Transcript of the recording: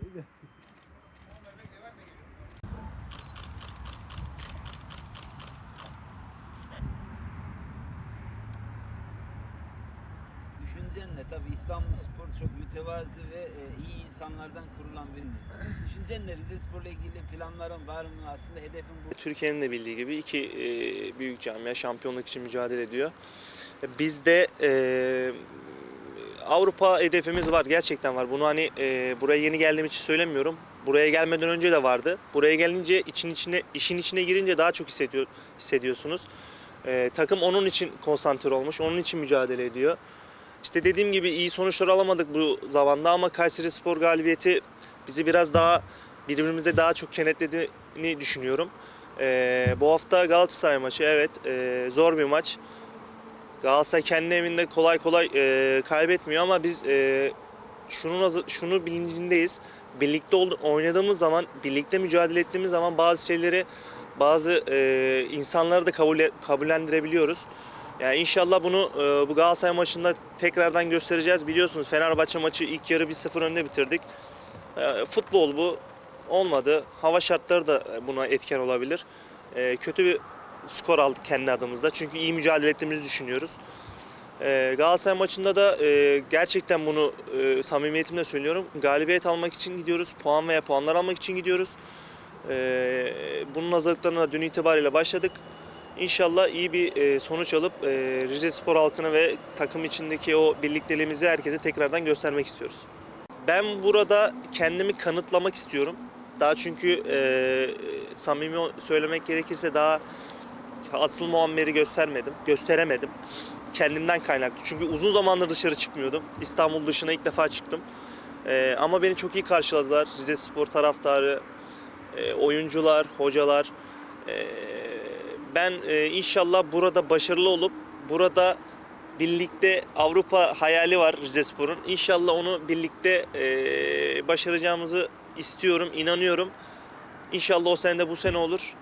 tabii de. Düşüncen ne? Tabii İstanbul Spor çok mütevazi ve e, iyi insanlardan kurulan bir. Düşüncen ne? Rize Spor'la ilgili planların var mı? Aslında hedefin bu. Türkiye'nin de bildiği gibi iki e, büyük camia şampiyonluk için mücadele ediyor. Biz de e, Avrupa hedefimiz var. Gerçekten var. Bunu hani e, buraya yeni geldiğim için söylemiyorum. Buraya gelmeden önce de vardı. Buraya gelince için içine işin içine girince daha çok hissediyor hissediyorsunuz. E, takım onun için konsantre olmuş. Onun için mücadele ediyor. İşte dediğim gibi iyi sonuçlar alamadık bu zamanda ama Kayseri Spor galibiyeti bizi biraz daha birbirimize daha çok kenetlediğini düşünüyorum. Ee, bu hafta Galatasaray maçı evet e, zor bir maç. Galatasaray kendi evinde kolay kolay e, kaybetmiyor ama biz e, şunun şunu bilincindeyiz. Birlikte oynadığımız zaman, birlikte mücadele ettiğimiz zaman bazı şeyleri, bazı e, insanları da kabul kabullendirebiliyoruz. Yani inşallah bunu e, bu Galatasaray maçında tekrardan göstereceğiz. Biliyorsunuz Fenerbahçe maçı ilk yarı 1-0 önde bitirdik. E, futbol bu. Olmadı. Hava şartları da buna etken olabilir. E, kötü bir skor aldık kendi adımızda. Çünkü iyi mücadele ettiğimizi düşünüyoruz. E, Galatasaray maçında da e, gerçekten bunu e, samimiyetimle söylüyorum. Galibiyet almak için gidiyoruz. Puan veya puanlar almak için gidiyoruz. E, bunun hazırlıklarına dün itibariyle başladık. İnşallah iyi bir e, sonuç alıp Rize Spor halkını ve takım içindeki o birlikteliğimizi herkese tekrardan göstermek istiyoruz. Ben burada kendimi kanıtlamak istiyorum. Daha çünkü e, samimi söylemek gerekirse daha asıl Muammer'i göstermedim, gösteremedim. Kendimden kaynaklı. Çünkü uzun zamandır dışarı çıkmıyordum. İstanbul dışına ilk defa çıktım. E, ama beni çok iyi karşıladılar. Rize Spor taraftarı, e, oyuncular, hocalar. E, ben e, inşallah burada başarılı olup burada birlikte Avrupa hayali var Rizespor'un. İnşallah onu birlikte e, başaracağımızı istiyorum, inanıyorum. İnşallah o sene de bu sene olur.